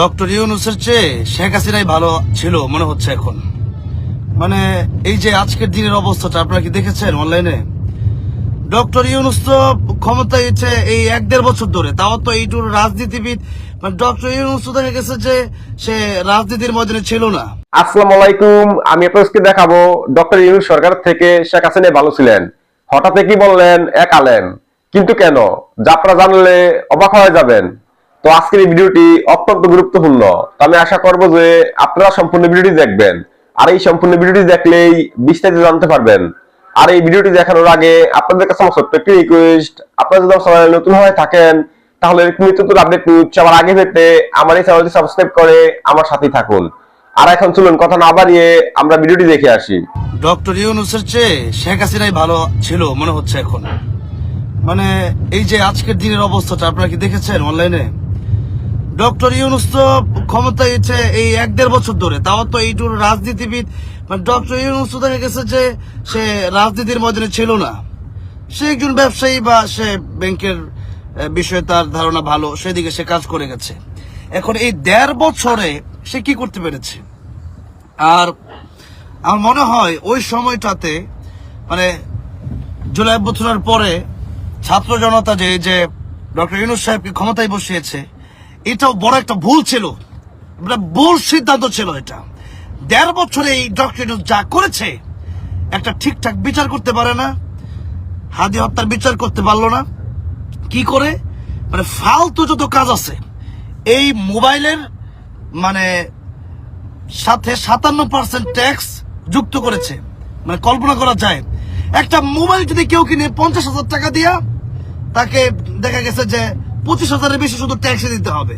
Doctor ইউনুসের চেয়ে শেখ হাসিনাই ভালো ছিল মনে হচ্ছে এখন। মানে এই যে আজকের দিনের অবস্থাটা, আপনারা কি দেখেছেন অনলাইনে? ডক্টর ইউনুস তো ক্ষমতায় হচ্ছে এই এক দেড় বছর ধরে, তাও তো এইটুর রাজনীতিবিদ মানে ডক্টর ইউনুস দেখা গেছে যে সে রাজনীতির ময়দানে ছিল না। আসসালামু আলাইকুম, আমি আপনাদেরকে দেখাবো ডক্টর ইউনুস সরকার থেকে শেখ হাসিনা ভালো ছিলেন। হঠাৎ কি বললেন? এক আলেম কিন্তু কেন? যা আপনারা জানলে অবাক হয়ে যাবেন। তো আজকের এই ভিডিওটি অত্যন্ত গুরুত্বপূর্ণ। তো আমি আশা করব যে আপনারা সম্পূর্ণ ভিডিওটি দেখবেন। আর এই সম্পূর্ণ ভিডিওটি দেখলেই বিস্তারিত জানতে পারবেন। আর এই ভিডিওটি দেখানোর আগে আপনাদের কাছে আমার ছোট্ট একটি রিকোয়েস্ট আপনারা যদি আমার চ্যানেলে নতুন হয়ে থাকেন, তাহলে নিত্য নতুন আপডেট নিউজ সবার আগে পেতে আমার এই চ্যানেলটি সাবস্ক্রাইব করে আমার সাথেই থাকুন। আর এখন চলুন কথা না বাড়িয়ে আমরা ভিডিওটি দেখে আসি। ডক্টর ইউনুসের চেয়ে শেখ হাসিনাই ভালো ছিল মনে হচ্ছে এখন। মানে এই যে আজকের দিনের অবস্থাটা, আপনারা কি দেখেছেন অনলাইনে ডক্টর ইউনুস তো ক্ষমতায় হচ্ছে এই এক দেড় বছর ধরে তাও তো এইটুর রাজনীতিবিদ মানে ডক্টর ইউনুস তো দেখা গেছে যে সে রাজনীতির ময়দানে ছিল না। সে একজন ব্যবসায়ী বা সে ব্যাংকের বিষয়ে তার ধারণা ভালো, সেদিকে সে কাজ করে গেছে। এখন এই দেড় বছরে সে কি করতে পেরেছে? আর আমার মনে হয় ওই সময়টাতে মানে জুলাই বছরের পরে ছাত্র জনতা যে যে ডক্টর ইউনুস সাহেবকে ক্ষমতায় বসিয়েছে এটাও বড় একটা ভুল ছিল। ভুল সিদ্ধান্ত ছিল এটা। দেড় বছরে এই ডক্টর যা করেছে, একটা ঠিকঠাক বিচার করতে পারে না, হাদি হত্যার বিচার করতে পারল না। কি করে? মানে ফালতু যত কাজ আছে, এই মোবাইলের মানে সাথে সাতান্ন পার্সেন্ট ট্যাক্স যুক্ত করেছে। মানে কল্পনা করা যায়। একটা মোবাইল যদি কেউ কিনে পঞ্চাশ হাজার টাকা দিয়া, তাকে দেখা গেছে যে পঁচিশ হাজারের বেশি শুধু ট্যাক্স দিতে হবে।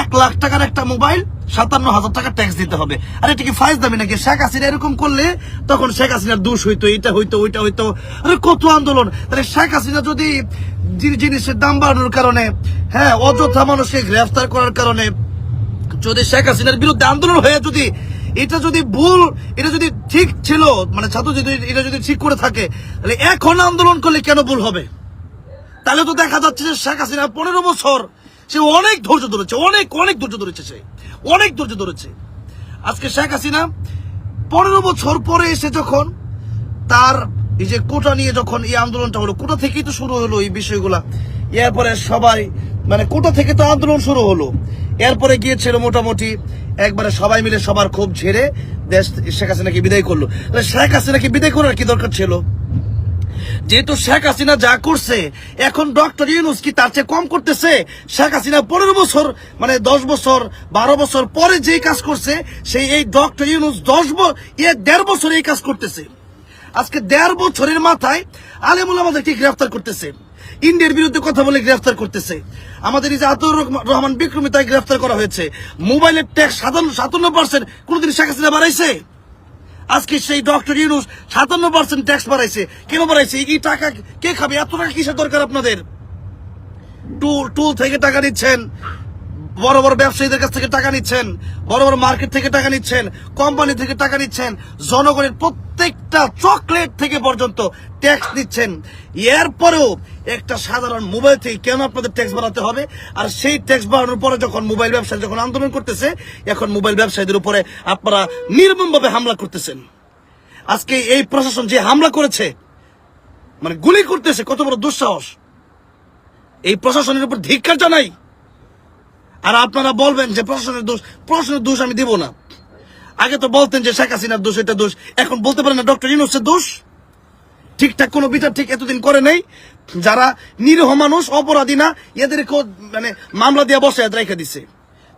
এক লাখ টাকার একটা মোবাইল সাতান্ন হাজার টাকা ট্যাক্স দিতে হবে। আর এটা কি ফাইজ দামি নাকি? শেখ হাসিনা এরকম করলে তখন শেখ হাসিনার দোষ হইতো, এটা হইতো, ওইটা হইতো। আরে কত আন্দোলন! তাহলে শেখ হাসিনা যদি জিনিসের দাম বাড়ানোর কারণে হ্যাঁ অযথা মানুষকে গ্রেফতার করার কারণে যদি শেখ হাসিনার বিরুদ্ধে আন্দোলন হয়ে যদি এটা যদি ভুল, এটা যদি ঠিক ছিল মানে ছাত্র যদি এটা যদি ঠিক করে থাকে, তাহলে এখন আন্দোলন করলে কেন ভুল হবে? তাহলে তো দেখা যাচ্ছে যে শেখ হাসিনা পনেরো বছর সে অনেক ধৈর্য ধরেছে, অনেক অনেক ধৈর্য ধরেছে সে। অনেক ধৈর্য ধরেছে। আজকে শেখ হাসিনা পনেরো বছর পরে এসে যখন তার এই যে কোটা নিয়ে যখন এই আন্দোলনটা হলো, কোটা থেকেই তো শুরু হলো এই বিষয়গুলা। এরপরে সবাই মানে কোটা থেকে তো আন্দোলন শুরু হলো। এরপরে গিয়েছিল মোটামুটি একবারে সবাই মিলে সবার ক্ষোভ ঝেড়ে দেশ শেখ হাসিনাকে বিদায় করল। শেখ হাসিনাকে বিদায় করার কি দরকার ছিল? যেহেতু শেখ হাসিনা যা করছে, এখন ডক্টর ইউনুস কি তার চেয়ে কম করতেছে? শেখ হাসিনা পনেরো বছর মানে দশ বছর, বারো বছর পরে যেই কাজ করছে, সেই এই ডক্টর ইউনুস দশ বছর দেড় বছর এই কাজ করতেছে। আজকে দেড় বছরের মাথায় আলেমুল আমাদেরকে গ্রেফতার করতেছে। ইন্ডিয়ার বিরুদ্ধে কথা বলে গ্রেফতার করতেছে। আমাদের এই যে আতর রহমান বিক্রমী তাই গ্রেফতার করা হয়েছে। মোবাইলের ট্যাক্স সাতান্ন সাতান্ন পার্সেন্ট কোনোদিন শেখ হাসিনা বাড়াইছে? আজকে সেই ডক্টর ইউনুস সাতান্ন পার্সেন্ট ট্যাক্স বাড়াইছে। কেন বাড়াইছে? এই টাকা কে খাবে? এত টাকা কিসের দরকার আপনাদের? টুল টুল থেকে টাকা নিচ্ছেন। বড় বড় ব্যবসায়ীদের কাছ থেকে টাকা নিচ্ছেন, বড় বড় মার্কেট থেকে টাকা নিচ্ছেন, কোম্পানি থেকে টাকা নিচ্ছেন, জনগণের প্রত্যেকটা চকলেট থেকে পর্যন্ত ট্যাক্স নিচ্ছেন। এরপরেও একটা সাধারণ মোবাইল থেকে কেন আপনাদের ট্যাক্স বাড়াতে হবে? আর সেই ট্যাক্স বাড়ানোর পরে যখন মোবাইল ব্যবসায়ী যখন আন্দোলন করতেছে, এখন মোবাইল ব্যবসায়ীদের উপরে আপনারা নির্মমভাবে হামলা করতেছেন। আজকে এই প্রশাসন যে হামলা করেছে মানে গুলি করতেছে, কত বড় দুঃসাহস। এই প্রশাসনের উপর ধিক্কার জানাই। আর আপনারা বলবেন যে প্রশাসনের দোষ প্রশাসনের দোষ আমি দেব না। আগে তো বলতেন যে শেখ হাসিনার দোষ, এটা দোষ। এখন বলতে পারেন না, ডক্টর ইউনুসের দোষ। ঠিকঠাক কোনো বিচার ঠিক এতদিন করে নেই। যারা নিরীহ মানুষ, অপরাধী না, এদেরকেও মানে মামলা দিয়ে বসায় রেখে দিছে।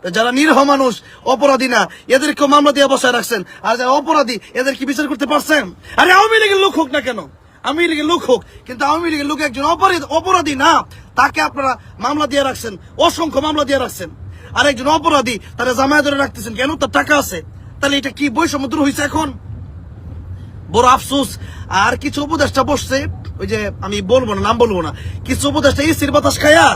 যারা নিরীহ মানুষ, অপরাধী না, এদেরকেও মামলা দিয়ে বসায় রাখছেন। আর যারা অপরাধী, এদের কি বিচার করতে পারছেন? আরে আওয়ামী লীগের লোক হোক না কেন, আওয়ামী লীগের লোক হোক, কিন্তু আওয়ামী লীগের লোক একজন অপরাধী না। তাকে আপনারা মামলা দিয়ে রাখছেন, অসংখ্য মামলা দিয়ে রাখছেন। আর একজন অপরাধী তারা জামায়া ধরে রাখতেছেন, কেন তার টাকা আছে? তাহলে এটা কি বৈষম্য দূর হয়েছে এখন? বড় আফসোস। আর কিছু উপদেষ্টা বসছে, ওই যে আমি বলব না, নাম বলব না। কিছু উপদেষ্টা এসির বাতাস খায়া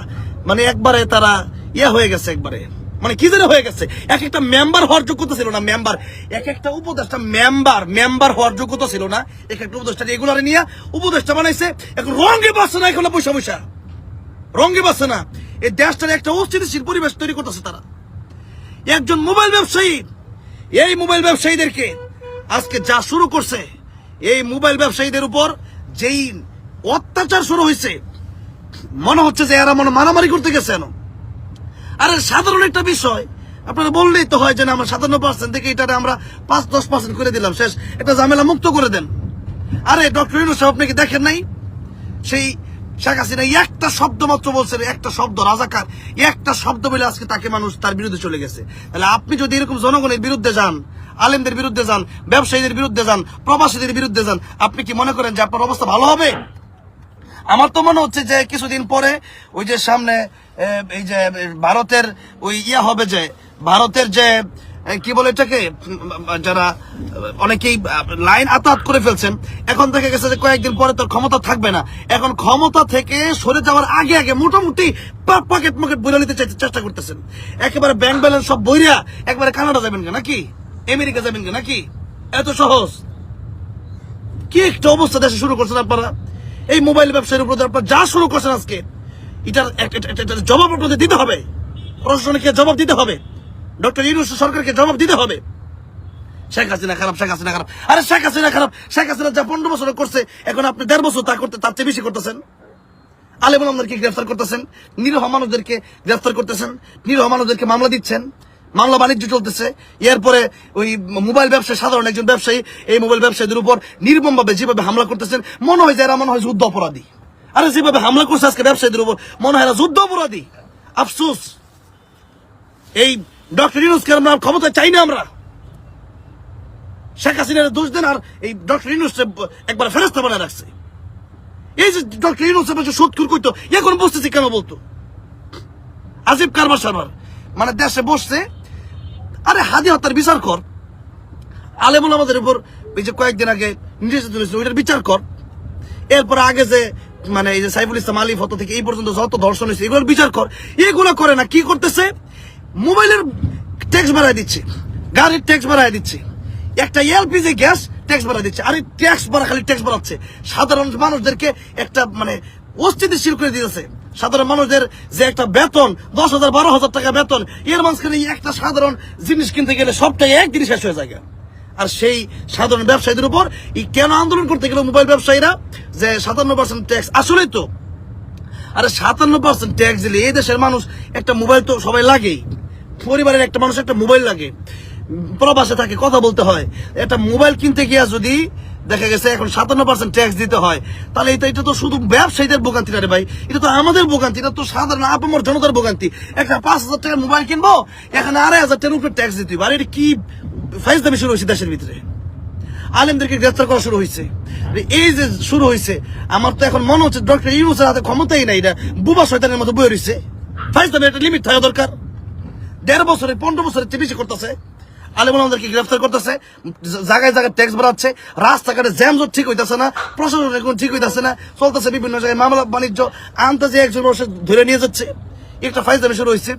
মানে একবারে তারা ইয়া হয়ে গেছে একবারে। মানে কি জানে হয়ে গেছে? এক একটা মেম্বার হওয়ার যোগ্যতা ছিল না মেম্বার এক একটা উপদেষ্টা মেম্বার মেম্বার হওয়ার যোগ্যতা ছিল না। এক একটা উপদেষ্টা এগুলারে নিয়ে, উপদেষ্টা বানাইছে, এখন রঙে বাসছে না, এখন পয়সা পয়সা রঙে বাসছে না। এই দেশটার একটা অস্থিতিশীল পরিবেশ তৈরি করতেছে তারা। একজন মোবাইল ব্যবসায়ী, এই মোবাইল ব্যবসায়ীদেরকে আজকে যা শুরু করছে, এই মোবাইল ব্যবসায়ীদের উপর যেই অত্যাচার শুরু হয়েছে, মনে হচ্ছে যে এরা মনে মারামারি করতে গেছে না আরে সাধারণ একটা বিষয়, আপনারা বললেই তো হয় যে আমরা সাতান্ন পার্সেন্ট থেকে এটা আমরা পাঁচ দশ পার্সেন্ট করে দিলাম, শেষ। এটা ঝামেলা মুক্ত করে দেন। আরে, ডক্টর ইউনুস আপনি কি দেখেন নাই? সেই শেখ হাসিনা একটা শব্দ মাত্র বলছেন, একটা শব্দ, রাজাকার, একটা শব্দ বলে আজকে তাকে মানুষ তার বিরুদ্ধে চলে গেছে। তাহলে আপনি যদি এরকম জনগণের বিরুদ্ধে যান, আলেমদের বিরুদ্ধে যান, ব্যবসায়ীদের বিরুদ্ধে যান, প্রবাসীদের বিরুদ্ধে যান, আপনি কি মনে করেন যে আপনার অবস্থা ভালো হবে? আমার তো মনে হচ্ছে যে কিছুদিন পরে ওই যে সামনে এই যে ভারতের ওই ইয়া হবে যে, ভারতের যে কি বলে এটাকে? যারা, অনেকেই লাইন আতাত করে ফেলছেন। এখন দেখা গেছে যে কয়েকদিন পরে তোর ক্ষমতা থাকবে না। এখন ক্ষমতা থেকে সরে যাওয়ার আগে আগে মোটামুটি পকেট মকেট বইরা নিতে চেষ্টা করতেছেন। একেবারে ব্যাংক ব্যালেন্স সব বইরা, একবারে কানাডা যাবেন নাকি? আমেরিকা যাবেন নাকি? এত সহজ। কি একটা অবস্থা দেশে শুরু করছেন আপনারা? এই মোবাইল ব্যবসায়ের উপর আপনারা যা শুরু করছেন আজকে এটার জবাব আপনাদের দিতে হবে। প্রশাসনকে জবাব দিতে হবে। ডক্টর ইউনুস সরকারকে জবাব দিতে হবে। শেখ হাসিনা খারাপ, শেখ হাসিনা খারাপ। আরে শেখ হাসিনা খারাপ, শেখ হাসিনা যা পনেরো বছর করছে, এখন আপনি দেড় বছর তা করতে তার চেয়ে বেশি করতেছেন। আলেমুল আমাদেরকে গ্রেফতার করতেছেন, নিরহ মানুষদেরকে গ্রেফতার করতেছেন, নিরহ মানুষদেরকে মামলা দিচ্ছেন, মামলা বাণিজ্য চলতেছে। এরপরে ওই মোবাইল ব্যবসায়ী, সাধারণ একজন ব্যবসায়ী, এই মোবাইল ব্যবসায়ীদের উপর নির্মম ভাবে যেভাবে হামলা করতেছেন, মনে হয় যে এরা মনে হয় যুদ্ধ অপরাধী। আরে যেভাবে হামলা করছে আজকে ব্যবসায়ীদের উপর, মনে হয় এরা যুদ্ধ অপরাধী। আফসোস। এই ডক্টর ইউনুসকে আমরা ক্ষমতা চাই না আমরা। শেখ হাসিনার দোষ দেন আর এই ডক্টর ইউনুস একবার ফেরস্তা বানায় রাখছে। এই যে ডক্টর ইউনুস যে সুৎকুর কইতো, এখন বসতেছি কেন বলতো? আজিব কারবার সারবার মানে দেশে বসছে। আরে হাদি হত্যার বিচার কর। আলেমুল আমাদের উপর এই যে কয়েকদিন আগে নির্দেশ তুলেছিল ওইটার বিচার কর। এরপর আগে যে মানে এই যে সাইফুল ইসলাম আলী ফটো থেকে এই পর্যন্ত যত ধর্ষণ হয়েছে, এগুলোর বিচার কর। এগুলো করে না, কি করতেছে? মোবাইলের ট্যাক্স বাড়ায় দিচ্ছে, গাড়ির ট্যাক্স বাড়ায় দিচ্ছে, একটা এলপিজি গ্যাস ট্যাক্স বাড়ায় দিচ্ছে, আরে ট্যাক্স বাড়া খালি ট্যাক্স বাড়াচ্ছে। সাধারণ মানুষদেরকে একটা মানে অস্থিতিশীল করে দিয়েছে সাধারণ মানুষদের যে একটা বেতন, দশ হাজার, বারো হাজার টাকা বেতন, এর মাঝখানে একটা সাধারণ জিনিস কিনতে গেলে সবটাই একদিনই শেষ হয়ে যায়। আর সেই সাধারণ ব্যবসায়ীদের উপর এই কেন আন্দোলন করতে গেল মোবাইল ব্যবসায়ীরা? যে সাতান্ন পার্সেন্ট ট্যাক্স আসলেই তো। আরে সাতান্ন পার্সেন্ট ট্যাক্স দিলে এই দেশের মানুষ একটা মোবাইল তো সবাই লাগেই। পরিবারের একটা মানুষ একটা মোবাইল লাগে। প্রবাসে থাকে, কথা বলতে হয়। একটা মোবাইল কিনতে গিয়া যদি দেখা গেছে এখন সাতান্ন পার্সেন্ট ট্যাক্স দিতে হয়, তাহলে এটা এটা তো শুধু ব্যবসায়ীদের ভোগান্তি না রে ভাই। এটা তো আমাদের ভোগান্তি, এটা তো সাধারণ আপামর জনতার ভোগান্তি। একটা পাঁচ হাজার টাকার মোবাইল কিনবো, এখানে আড়াই হাজার টাকার উপরে ট্যাক্স দিতে হবে। আর এটা কি ফাইজ দামি শুরু হয়েছে দেশের ভিতরে? আলেমদেরকে গ্রেফতার করা শুরু হয়েছে। এই যে শুরু হয়েছে, আমার তো এখন মনে হচ্ছে ডক্টর ইউনুসের হাতে ক্ষমতাই নাই এটা বুবা শয়তানের মতো বয়ে রয়েছে ফাইজ দামি একটা লিমিট থাকা দরকার। দেড় বছরে, পনেরো বছরে চেয়ে করতেছে। আলেমুল গ্রেফতার করতেছে, জায়গায় জায়গায় ট্যাক্স বাড়াচ্ছে, রাস্তাঘাটে জ্যাম জট ঠিক হইতেছে না প্রশাসন এখন ঠিক হইতেছে না, চলতেছে বিভিন্ন জায়গায় মামলা, বাণিজ্য আনতে যে একজন বসে ধরে নিয়ে যাচ্ছে। একটা ফাইজদামি শুরু হয়েছে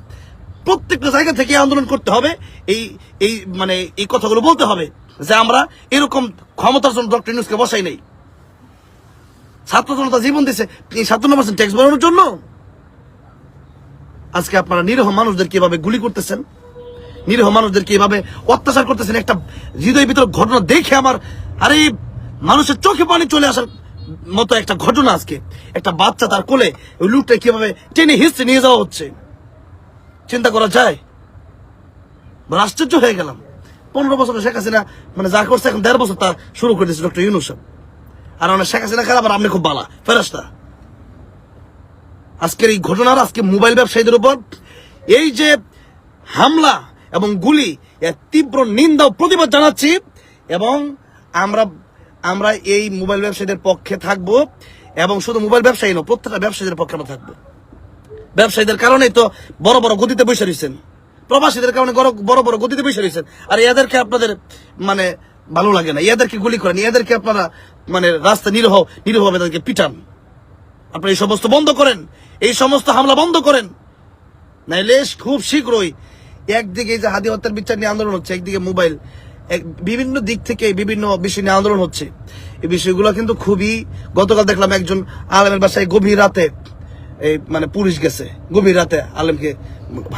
প্রত্যেকটা জায়গা থেকে আন্দোলন করতে হবে, এই এই মানে এই কথাগুলো বলতে হবে, যে আমরা এরকম ক্ষমতার জন্য ডক্টর ইউনুসকে বসাই নাই। ছাত্র জনতা জীবন দিছে, এই সাতান্ন পার্সেন্ট ট্যাক্স বাড়ানোর জন্য আজকে আপনারা নিরীহ মানুষদের কীভাবে গুলি করতেছেন, নিরীহ মানুষদের কীভাবে অত্যাচার করতেছেন, একটা হৃদয় ভিতর ঘটনা দেখে আমার, আরে, মানুষের চোখে পানি চলে আসার মতো একটা ঘটনা আজকে। একটা বাচ্চা তার কোলে ওই লুটটা কীভাবে টেনে হিস্ট্রি নিয়ে যাওয়া হচ্ছে। চিন্তা করা যায়? আশ্চর্য হয়ে গেলাম। পনেরো বছর শেখ হাসিনা মানে যা করছে এখন দেড় বছর তার শুরু করে দিয়েছে ডক্টর ইউনুস আর মানে শেখ হাসিনা খারাপ, আর আপনি খুব বালা ফেরস্তা আজকের এই ঘটনার আজকে মোবাইল ব্যবসায়ীদের উপর এই যে হামলা এবং গুলি, এর তীব্র নিন্দা ও প্রতিবাদ জানাচ্ছি এবং আমরা আমরা এই মোবাইল ব্যবসায়ীদের পক্ষে থাকব এবং শুধু মোবাইল ব্যবসায়ী নয়, প্রত্যেকটা ব্যবসায়ীদের পক্ষে আমরা থাকব। ব্যবসায়ীদের কারণেই তো বড় বড় গতিতে বসে রয়েছেন। প্রবাসীদের কারণে বড়- বড় গতিতে বসে রয়েছেন। আর এদেরকে আপনাদের মানে ভালো লাগে না। এদেরকে গুলি করেন। এদেরকে আপনারা মানে রাস্তা নিরহ নিরহভাবে তাদেরকে পিটান। আপনারা এই সমস্ত বন্ধ করেন। এই সমস্ত হামলা বন্ধ করেন। নাইলে খুব শীঘ্রই একদিকে এই যে হাদি হত্যার বিচার নিয়ে আন্দোলন হচ্ছে, একদিকে মোবাইল বিভিন্ন দিক থেকে বিভিন্ন বিষয় নিয়ে আন্দোলন হচ্ছে। এই বিষয়গুলো কিন্তু খুবই, গতকাল দেখলাম একজন আলেমের বাসায় গভীর রাতে এই মানে পুলিশ গেছে, গভীর রাতে আলেমকে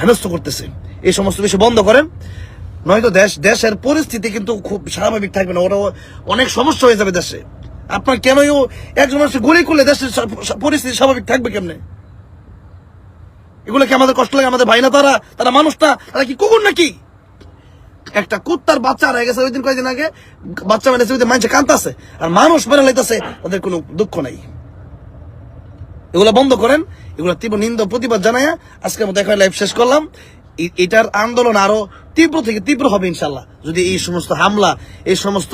হেনস্থ করতেছে। এই সমস্ত বিষয় বন্ধ করেন। নয়তো দেশ, দেশের পরিস্থিতি কিন্তু খুব স্বাভাবিক থাকবে না। ওটা অনেক সমস্যা হয়ে যাবে দেশে। আপনার কেন একজন মানুষ গুলি করলে দেশের পরিস্থিতি স্বাভাবিক থাকবে কেমনে? এগুলো কি আমাদের কষ্ট লাগে? আমাদের ভাই না তারা? তারা মানুষ না তারা কি কুকুর নাকি? একটা কুত্তার বাচ্চা রয়ে গেছে ওই দিন কয়েকদিন আগে। বাচ্চা মেরেছে ওই মানুষে কান্তাছে আর মানুষ মেরে লাইতেছে, তাদের কোনো দুঃখ নাই। এগুলো বন্ধ করেন। এগুলো তীব্র নিন্দ প্রতিবাদ জানায় আজকে মতো এখন লাইভ শেষ করলাম। এটার আন্দোলন আরও তীব্র থেকে তীব্র হবে ইনশাল্লাহ যদি এই সমস্ত হামলা, এই সমস্ত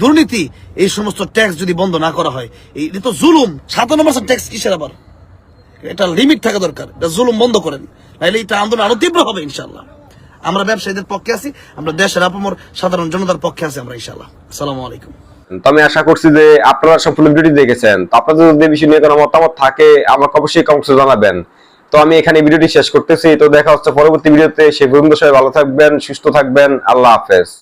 দুর্নীতি, এই সমস্ত ট্যাক্স যদি বন্ধ না করা হয় এটা তো জুলুম। সাতান্ন পার্সেন্ট ট্যাক্স কিসের আবার? এটা লিমিট থাকা দরকার। এটা জুলুম বন্ধ করেন। নাহলে এটা আন্দোলন আরও তীব্র হবে ইনশাল্লাহ আমরা ব্যবসায়ীদের পক্ষে আছি, আমরা দেশের আপমর সাধারণ জনতার পক্ষে আছি আমরা ইনশাল্লাহ আসসালামু আলাইকুম। তো আমি আশা করছি যে আপনারা সব সম্পূর্ণ ভিডিওটি দেখেছেন। তো আপনাদের যদি বিষয় নিয়ে কোনো মতামত থাকে, আমাকে অবশ্যই কমেন্টসে জানাবেন। তো আমি এখানে ভিডিওটি শেষ করতেছি। তো দেখা হচ্ছে পরবর্তী ভিডিওতে। সে পর্যন্ত সবাই ভালো থাকবেন, সুস্থ থাকবেন। আল্লাহ হাফেজ।